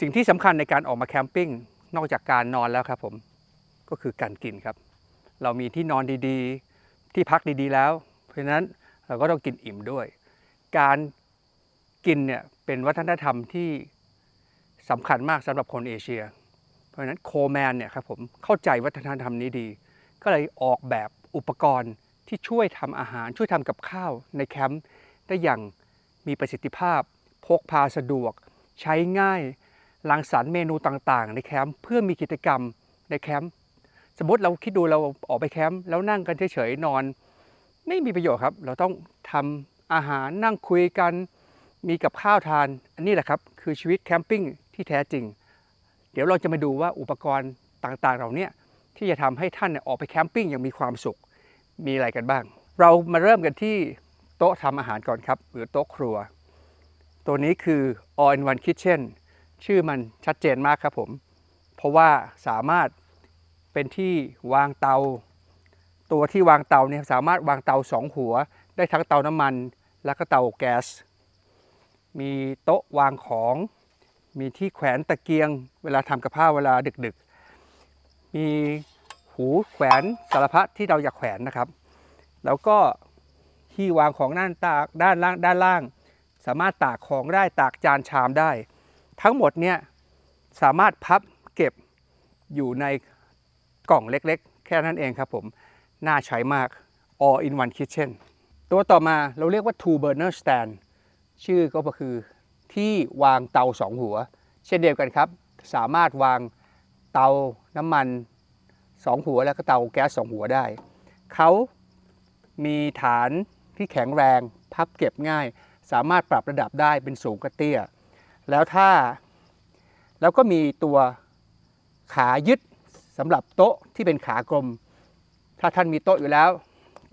สิ่งที่สำคัญในการออกมาแคมปิ้งนอกจากการนอนแล้วครับผมก็คือการกินครับ เรามีที่นอนดีๆ ที่พักดีๆแล้ว เพราะฉะนั้นเราก็ต้องกินอิ่มด้วย การกินเนี่ยเป็นวัฒนธรรมที่สำคัญมากสำหรับคนเอเชีย เพราะฉะนั้นโคแมนเนี่ยครับผมเข้าใจวัฒนธรรมนี้ดี ก็เลยออกแบบอุปกรณ์ที่ช่วยทำอาหารช่วยทำกับข้าวในแคมป์ได้อย่างมีประสิทธิภาพ พกพาสะดวก ใช้ง่าย รังสรรค์เมนูต่างๆ ในแคมป์เพื่อมีกิจกรรมในแคมป์สมมติเราคิดดูเราออกไปแคมป์แล้วนั่งกันเฉยๆนอน ไม่มีประโยชน์ครับ เราต้องทำอาหารนั่งคุยกัน มีกับข้าวทาน อันนี้แหละครับ คือชีวิตแคมปิ้งที่แท้จริง เดี๋ยวเราจะมาดูว่าอุปกรณ์ต่างๆ เหล่าเนี้ยที่จะทำให้ท่านเนี่ยออกไปแคมปิ้งอย่างมีความสุขมีอะไรกันบ้าง เรามาเริ่มกันที่โต๊ะทำอาหารก่อนครับ หรือโต๊ะครัว ตัวนี้คือ all in one kitchen ชื่อมันชัดเจนมากครับผม เพราะว่าสามารถเป็นที่วางเตา ตัวที่วางเตาเนี่ยสามารถวางเตาสองหัว ได้ทั้งเตาน้ำมัน แล้วก็เตาแก๊ส มีโต๊ะวางของ มีที่แขวนตะเกียง เวลาทำกับข้าวเวลาดึกๆ มีหูแขวนสารพัดที่เราอยากแขวนนะครับ แล้วก็ที่วางของด้านตากด้านล่างด้านล่าง สามารถตากของได้ตากจานชามได้ ทั้งหมดเนี่ยสามารถพับเก็บอยู่ในกล่องเล็กๆ แค่นั้นเองครับผม น่าใช้มาก all in one kitchen ตัวต่อมาเราเรียกว่า two burner stand ชื่อก็คือที่วางเตาสองหัว เช่นเดียวกันครับ สามารถวางเตาน้ำมันสองหัวแล้วก็เตาแก๊สสองหัวได้ เขามีฐานที่แข็งแรง พับเก็บง่าย สามารถปรับระดับได้เป็นสูงกับเตี้ย แล้วถ้าแล้วก็มีตัวขายึดสำหรับโต๊ะที่เป็นขากลม ถ้าท่านมีโต๊ะอยู่แล้ว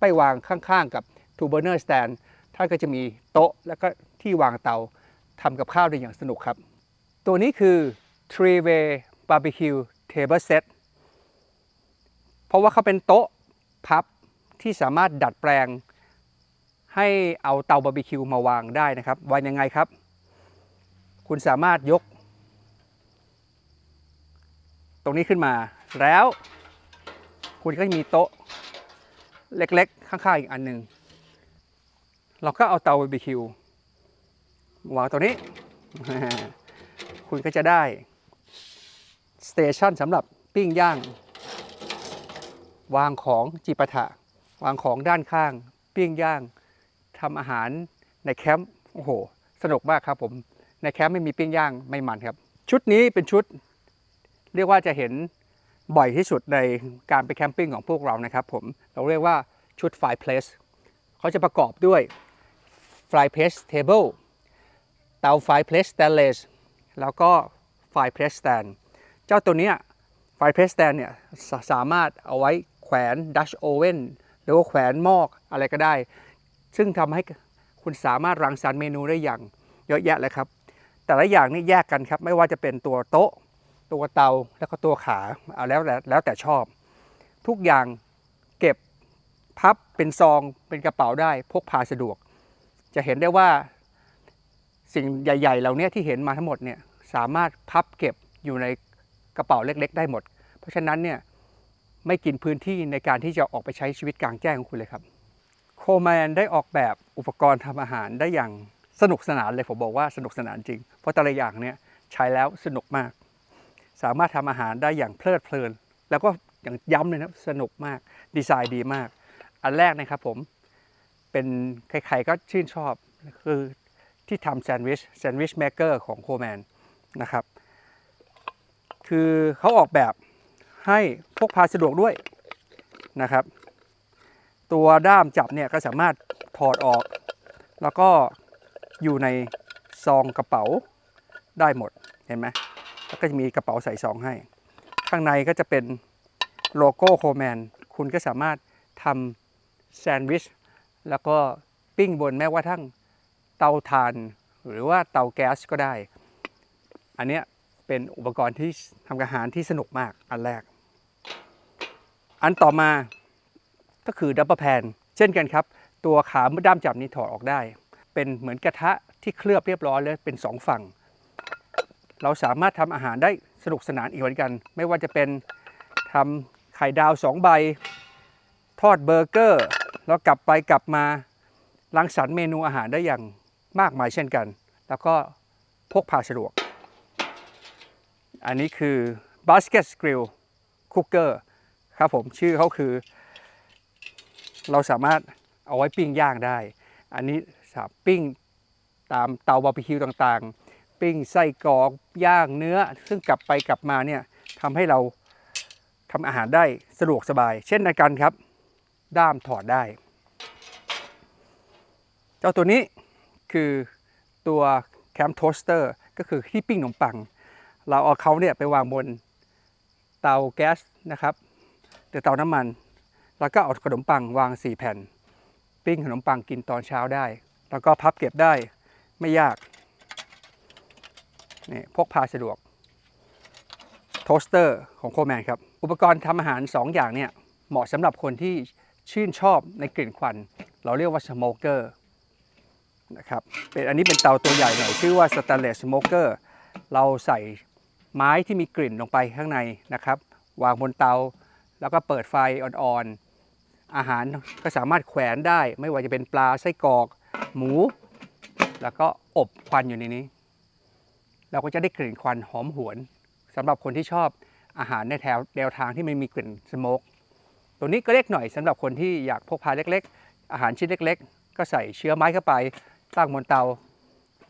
ไปวางข้างๆกับ two burner stand ท่านก็จะมีโต๊ะแล้วก็ที่วางเตาทำกับข้าวได้อย่างสนุกครับ ตัวนี้คือ three way barbecue table set เพราะว่าเขาเป็นโต๊ะพับที่สามารถดัดแปลง ให้เอาเตาบาร์บีคิวมาวางได้นะครับวางยังไงครับ คุณสามารถยก ตรงนี้ขึ้นมา แล้ว คุณก็จะมีโต๊ะเล็กๆ ข้างๆอีกอันหนึ่งเราก็เอาเตาบาร์บีคิววางตัวนี้ คุณก็จะได้สเตชันสำหรับปิ้งย่าง วางของจิปาถะ วางของด้านข้าง ปิ้งย่างทำอาหารในแคมป์โอ้โห สนุกมากครับผม ในแคมป์ไม่มีปิ้งย่างไม่มันครับ ชุดนี้เป็นชุด เรียกว่าจะเห็นบ่อยที่สุดในการไปแคมปิ้งของพวกเรานะครับผมเราเรียกว่าชุด fireplace เขาจะประกอบด้วย fireplace table เตา fireplace stainless แล้วก็ fireplace stand เจ้าตัวเนี้ย fireplace stand เนี่ยสสามารถเอาไว้แขวน Dutch oven หรือว่าแขวนหม้ออะไรก็ได้ ซึ่งทำให้คุณสามารถรังสรรค์เมนูได้อย่างเยอะแยะเลยครับ แต่ละอย่างนี่แยกกันครับ ไม่ว่าจะเป็นตัวโต๊ะ ตัวเตาแล้วก็ตัวขาเอาแล้วแล้วแต่ชอบ ทุกอย่างเก็บพับเป็นซองเป็นกระเป๋าได้พกพาสะดวก จะเห็นได้ว่าสิ่งใหญ่ ๆ เหล่านี้ที่เห็นมาทั้งหมดเนี่ยสามารถพับเก็บอยู่ในกระเป๋าเล็ก ๆ ได้หมด เพราะฉะนั้นเนี่ยไม่กินพื้นที่ในการที่จะออกไปใช้ชีวิตกลางแจ้งของคุณเลยครับ โคแมนได้ออกแบบอุปกรณ์ทำอาหารได้อย่าง สนุกสนานเลยผมบอกว่าสนุกสนานจริง เพราะแต่ละอย่างเนี่ยใช้แล้วสนุกมาก สามารถทำอาหารได้อย่างเพลิดเพลิน แล้วก็อย่างย้ำเลยนะสนุกมากดีไซน์ดีมาก อันแรกนะครับผมเป็นใครๆก็ชื่นชอบคือที่ทำแซนด์วิชแซนด์วิชเม k เกอร์ของโคแมนนะครับ คือเขาออกแบบให้พกพาสะดวกด้วยนะครับ ตัวด้ามจับเนี่ยก็สามารถถอดออก แล้วก็ อยู่ในซองกระเป๋าได้หมดเห็นไหมแล้วก็จะมีกระเป๋าใส่ซองให้ ข้างในก็จะเป็นโลโก้โคแมนคุณก็สามารถทำแซนด์วิช แล้วก็ปิ้งบนแม้ว่าทั้งเตาถ่าน หรือว่าเตาแก๊สก็ได้ อันเนี้ยเป็นอุปกรณ์ที่ทำอาหารที่สนุกมากอันแรก อันต่อมาก็คือดับเบิลแพนเช่นกันครับ ตัวขามดด้ามจับนี้ถอดออกได้ เป็นเหมือนกระทะที่เคลือบเรียบร้อยเลยเป็นสองฝั่ง เราสามารถทำอาหารได้สนุกสนานอีกเหมือนกัน ไม่ว่าจะเป็นทำไข่ดาวสองใบ ทอดเบอร์เกอร์ แล้วกลับไปกลับมารังสรรค์เมนูอาหารได้อย่างมากมายเช่นกัน แล้วก็พกพาสะดวก อันนี้คือ basket grill cooker ครับผมชื่อเขาคือ เราสามารถเอาไว้ปิ้งย่างได้ อันนี้ สามารถปิ้งตามเตาบาร์บีคิวต่างๆ ปิ้งไส้กรอกย่างเนื้อ ซึ่งกลับไปกลับมาเนี่ยทำให้เราทำอาหารได้สะดวกสบาย เช่นกันครับ ด้ามถอดได้ เจ้าตัวนี้คือตัวแคมป์โทสเตอร์ก็คือที่ปิ้งขนมปัง เราเอาเขาเนี่ยไปวางบนเตาแก๊สนะครับหรือเตาน้ำมัน แล้วก็เอาขนมปังวาง 4 แผ่น ปิ้งขนมปังกินตอนเช้าได้ แล้วก็พับเก็บได้ไม่ยากนี่พกพาสะดวกโทสเตอร์ของโคแมนครับ อุปกรณ์ทำอาหาร 2 อย่างเนี่ยเหมาะสำหรับคนที่ชื่นชอบในกลิ่นควัน เราเรียกว่าสโมเกอร์นะครับเป็นอันนี้เป็นเตาตัวใหญ่หน่อยชื่อว่าส t ต n เลสสโมเกอร์เราใส่ไม้ที่มีกลิ่นลงไปข้างในนะครับ วางบนเตา แล้วก็เปิดไฟอ่อนๆอาหารก็สามารถแขวนได้ ไม่ว่าจะเป็นปลาไส้กรอก หมู แล้วก็อบควันอยู่ในนี้ เราก็จะได้กลิ่นควันหอมหวนสำหรับคนที่ชอบอาหารในแถวแนวทางที่ไม่มีกลิ่นสโมกตัวนี้ก็เล็กหน่อยสำหรับคนที่อยากพกพาเล็กๆ อาหารชิ้นเล็ก ๆ ก็ใส่เชื้อไม้เข้าไปตั้งบนเตา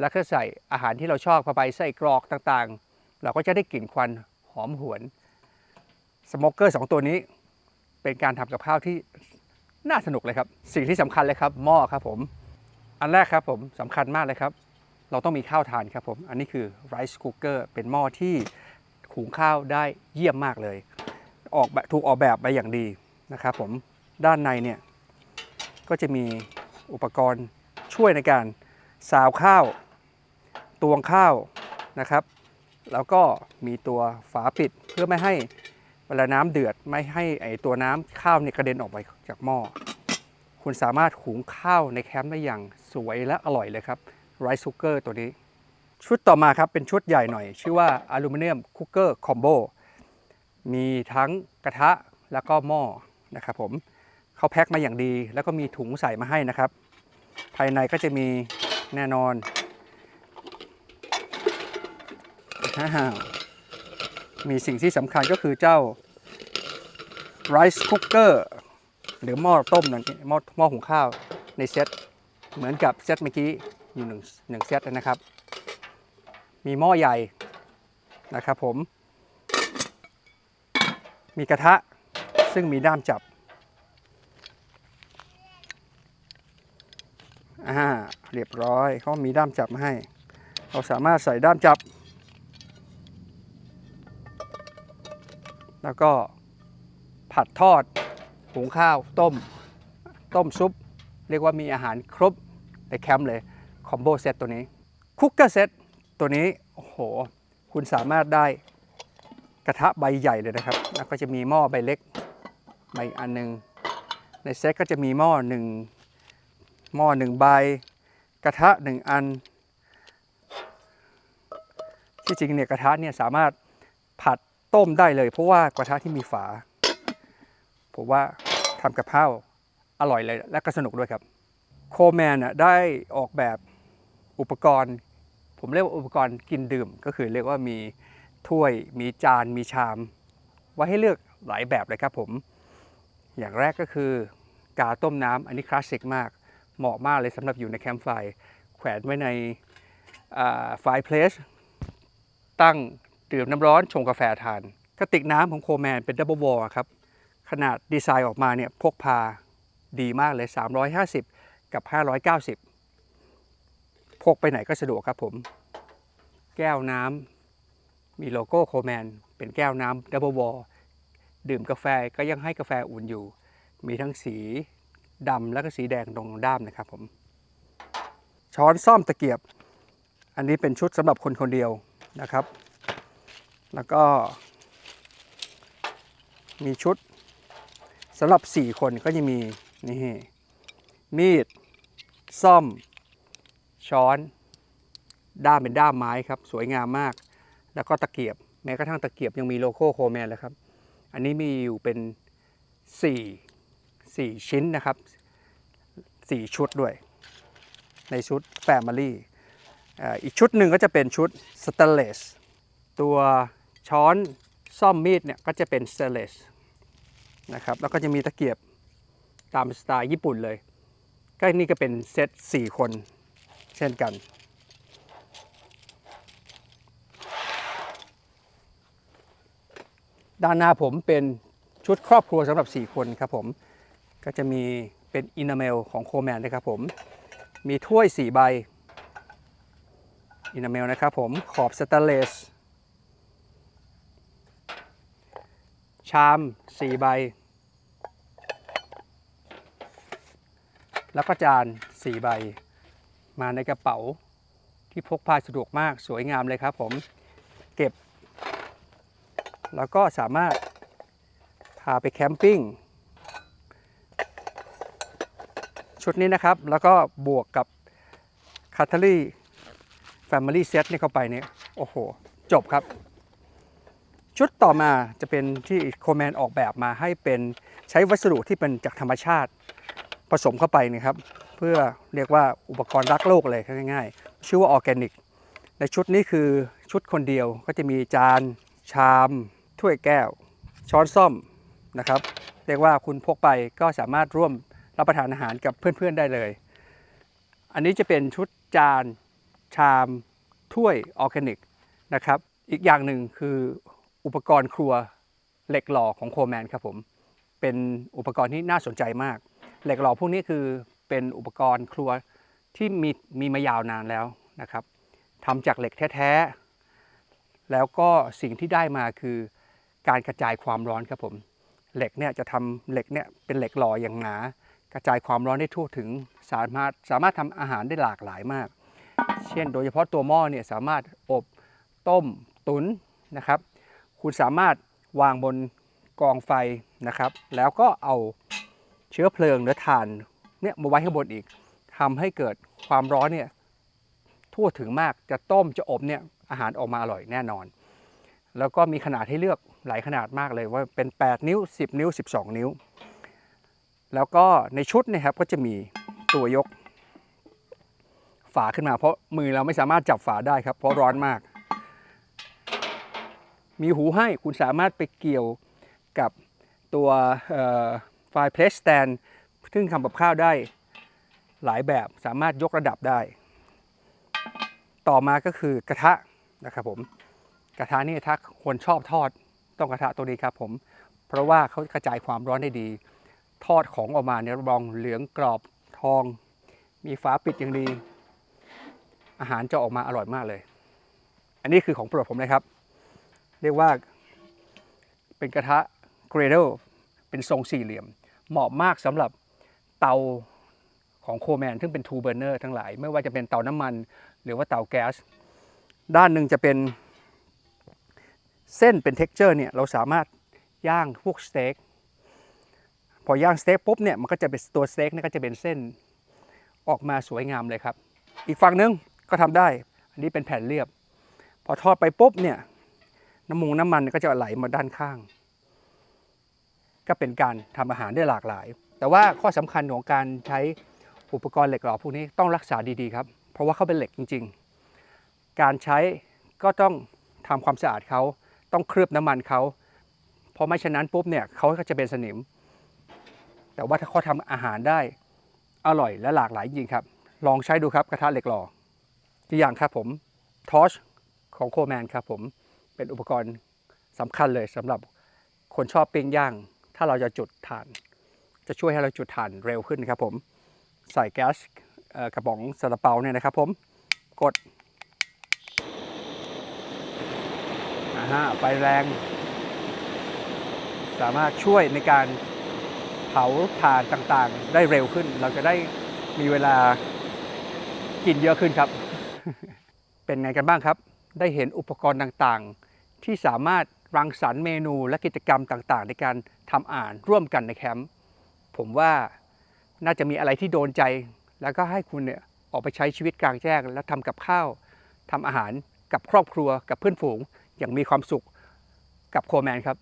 แล้วก็ใส่อาหารที่เราชอบเข้าไปใส่กรอกต่างๆ เราก็จะได้กลิ่นควันหอมหวนสโมกเกอร์สองตัวนี้ เป็นการทำกับข้าวที่น่าสนุกเลยครับ สิ่งที่สำคัญเลยครับหม้อครับผม อันแรกครับผมสำคัญมากเลยครับ เราต้องมีข้าวทานครับผม อันนี้คือไรซ์คุกเกอร์เป็นหม้อที่หุงข้าวได้เยี่ยมมากเลย ออกแบบถูกออกแบบมาอย่างดีนะครับผมด้านในเนี่ยก็จะมีอุปกรณ์ช่วยในการสาวข้าว ตวงข้าวนะครับ แล้วก็มีตัวฝาปิดเพื่อไม่ให้เวลาน้ำเดือดไม่ให้ไอตัวน้ำข้าวเนี่ยกระเด็นออกไปจากหม้อ คุณสามารถหุงข้าวในแคมป์ได้อย่างสวยและอร่อยเลยครับไรซ์คุกเกอร์ตัวนี้ ชุดต่อมาครับเป็นชุดใหญ่หน่อย ชื่อว่าอลูมิเนียมคุกเกอร์คอมโบมีทั้งกระทะแล้วก็หม้อนะครับผมเขาแพ็คมาอย่างดีแล้วก็มีถุงใส่มาให้นะครับ ภายในก็จะมีแน่นอนอ้ามีสิ่งที่สำคัญก็คือเจ้า rice cooker หรือหม้อต้มนั่นเองหม้อหม้อหุงข้าวในเซตเหมือนกับเซตเมื่อกี้อยู่หนึ่งหนึ่งเซตนะครับ มีหม้อใหญ่นะครับผม มีกระทะซึ่งมีด้ามจับอ่าเรียบร้อยเขามีด้ามจับมาให้ เราสามารถใส่ด้ามจับ แล้วก็ผัดทอด หุงข้าวต้ม ต้มซุป เรียกว่ามีอาหารครบในแคมป์เลยคอมโบเซตตัวนี้คุกเกอร์เซตตัวนี้ โอ้โห คุณสามารถได้กระทะใบใหญ่เลยนะครับ แล้วก็จะมีหม้อใบเล็กใบอีกอันหนึ่งในเซตก็จะมีหม้อหนึ่งหม้อหนึ่งใบ กระทะหนึ่งอัน ที่จริงเนี่ยกระทะเนี่ยสามารถผัดต้มได้เลย เพราะว่ากระทะที่มีฝา ผมว่าทำกับข้าวอร่อยเลยและก็สนุกด้วยครับโคแมนได้ออกแบบอุปกรณ์ ผมเรียกว่าอุปกรณ์กินดื่ม ก็คือเรียกว่ามีถ้วยมีจานมีชาม ไว้ให้เลือกหลายแบบเลยครับผม อย่างแรกก็คือกาต้มน้ำอันนี้คลาสสิกมาก เหมาะมากเลยสำหรับอยู่ในแคมป์ไฟแขวนไว้ในไฟเพลสตั้งดื่มน้ำร้อนชงกาแฟทานกระติกน้ำของโคแมนเป็นดับเบิลวอลครับ ขนาดดีไซน์ออกมาเนี่ยพกพาดีมากเลย 350 กับ 590 พกไปไหนก็สะดวกครับผม แก้วน้ำมีโลโก้โคแมน เป็นแก้วน้ำดับเบิลวอลดื่มกาแฟก็ยังให้กาแฟอุ่นอยู่ มีทั้งสีดำแล้วก็สีแดงตรงด้ามนะครับผม ช้อนซ่อมตะเกียบ อันนี้เป็นชุดสำหรับคนคนเดียวนะครับ แล้วก็มีชุด สำหรับ 4 คนก็จะมีนี่มีด ซ่อม ช้อน ด้ามเป็นด้ามไม้ครับ สวยงามมาก แล้วก็ตะเกียบ แม้กระทั่งตะเกียบยังมีโลโก้โคแมนเลยครับ อันนี้มีอยู่เป็น 4 4 ชิ้นนะครับ 4 ชุดด้วย ในชุด Family เอ่ออีกชุดหนึ่งก็จะเป็นชุด Stainless ตัวช้อนซ่อมมีดเนี่ยก็จะเป็น Stainless นะครับ แล้วก็จะมีตะเกียบตามสไตล์ญี่ปุ่นเลย ก็นี่ก็เป็นเซต4 คนเช่นกัน ด้านหน้าผมเป็นชุดครอบครัวสำหรับ 4 คนครับผม ก็จะมีเป็นอินาเมลของโคแมนนะครับผม มีถ้วย 4 ใบอินาเมลนะครับผม ขอบสแตนเลส ชาม 4 ใบ แล้วก็จาน4ใบ มาในกระเป๋าที่พกพาสะดวกมากสวยงามเลยครับผมเก็บ แล้วก็สามารถพาไปแคมปิ้งชุดนี้นะครับ แล้วก็บวกกับคัตเตอรี่ Family Set นี่เข้าไปเนี่ยโอ้โห จบครับ ชุดต่อมาจะเป็นที่โคแมนออกแบบมาให้เป็นใช้วัสดุที่เป็นจากธรรมชาติ ผสมเข้าไปนะครับ เพื่อเรียกว่าอุปกรณ์รักโลกเลยง่ายๆ ชื่อว่าออร์แกนิก ในชุดนี้คือชุดคนเดียวก็จะมีจาน ชาม ถ้วยแก้ว ช้อนซ่อมนะครับ เรียกว่าคุณพกไปก็สามารถร่วมรับประทานอาหารกับเพื่อนๆได้เลย อันนี้จะเป็นชุดจาน ชาม ถ้วยออร์แกนิกนะครับ อีกอย่างหนึ่งคืออุปกรณ์ครัวเหล็กหล่อของโคแมนครับผม เป็นอุปกรณ์ที่น่าสนใจมาก เหล็กหล่อพวกนี้คือเป็นอุปกรณ์ครัวที่มีมีมายาวนานแล้วนะครับทำจากเหล็กแท้ๆ แล้วก็สิ่งที่ได้มาคือการกระจายความร้อนครับผม เหล็กเนี่ยจะทำเหล็กเนี่ยเป็นเหล็กหล่ออย่างหนากระจายความร้อนได้ทั่วถึงสามารถสามารถทำอาหารได้หลากหลายมาก เช่น โดยเฉพาะตัวหม้อเนี่ยสามารถอบต้มตุ๋นนะครับ คุณสามารถวางบนกองไฟนะครับ แล้วก็เอา เชื้อเพลิงหรือถ่านเนี่ยมาไว้ข้างบนอีกทำให้เกิดความร้อนเนี่ยทั่วถึงมากจะต้มจะอบเนี่ยอาหารออกมาอร่อยแน่นอน แล้วก็มีขนาดให้เลือกหลายขนาดมากเลยว่าเป็น 8 นิ้ว 10 นิ้ว 12 นิ้ว แล้วก็ในชุดนะครับก็จะมีตัวยกฝาขึ้นมา เพราะมือเราไม่สามารถจับฝาได้ครับ เพราะร้อนมาก มีหูให้คุณสามารถไปเกี่ยวกับตัว ไฟเพลสแตนซึ่งทำกับข้าวได้หลายแบบสามารถยกระดับได้ ต่อมาก็คือกระทะนะครับผมกระทะนี่ถ้าคนชอบทอดต้องกระทะตัวนี้ครับผม เพราะว่าเขากระจายความร้อนได้ดี ทอดของออกมาเนี่ยรับรองเหลืองกรอบทอง มีฝาปิดอย่างดี อาหารจะออกมาอร่อยมากเลย อันนี้คือของโปรดผมเลยครับ เรียกว่าเป็นกระทะเกรเดล เป็นทรงสี่เหลี่ยม เหมาะมากสำหรับเตาของโคแมนซึ่งเป็นทูเบอร์เนอร์ทั้งหลาย ไม่ว่าจะเป็นเตาน้ำมัน หรือว่าเตาแก๊ส ด้านหนึ่งจะเป็นเส้นเป็นเท็กเจอร์เนี่ยเราสามารถย่างพวกสเต็กพอย่างสเต็กปุ๊บเนี่ยมันก็จะเป็นตัวสเต็กนี่ก็จะเป็นเส้นออกมาสวยงามเลยครับ อีกฝั่งหนึงก็ทำได้ อันนี้เป็นแผ่นเรียบ พอทอดไปปุ๊บเนี่ยน้ำมูงน้ำมันก็จะไหลมาด้านข้าง ก็เป็นการทำอาหารได้หลากหลาย แต่ว่าข้อสำคัญของการใช้อุปกรณ์เหล็กหล่อพวกนี้ต้องรักษาดีๆครับ เพราะว่าเขาเป็นเหล็กจริง ๆ การใช้ก็ต้องทำความสะอาดเขาต้องเคลือบน้ำมันเขาเพราะไม่ฉะนั้นปุ๊บเนี่ยเขาก็จะเป็นสนิม แต่ว่าถ้าเขาทำอาหารได้อร่อยและหลากหลายจริงครับ ลองใช้ดูครับกระทะเหล็กหล่อตัวอย่างครับผมทอชของโคแมนครับผมเป็นอุปกรณ์สำคัญเลยสำหรับคนชอบปิ้งย่าง ถ้าเราจะจุดถ่าน จะช่วยให้เราจุดถ่านเร็วขึ้นครับผม ใส่แก๊สกระป๋องซาลาเปาเนี่ยนะครับผม กดอ่าฮะไฟแรง สามารถช่วยในการเผาถ่านต่างๆ ได้เร็วขึ้น เราจะได้มีเวลากินเยอะขึ้นครับ เป็นไงกันบ้างครับ ได้เห็นอุปกรณ์ต่างๆ ที่สามารถ รังสรรค์เมนูและกิจกรรมต่างๆ ในการทำอ่านร่วมกันในแคมป์ผมว่าน่าจะมีอะไรที่โดนใจ แล้วก็ให้คุณเนี่ยออกไปใช้ชีวิตกลางแจ้ง และทำกับข้าวทำอาหารกับครอบครัวกับเพื่อนฝูง อย่างมีความสุขกับโคแมนครับ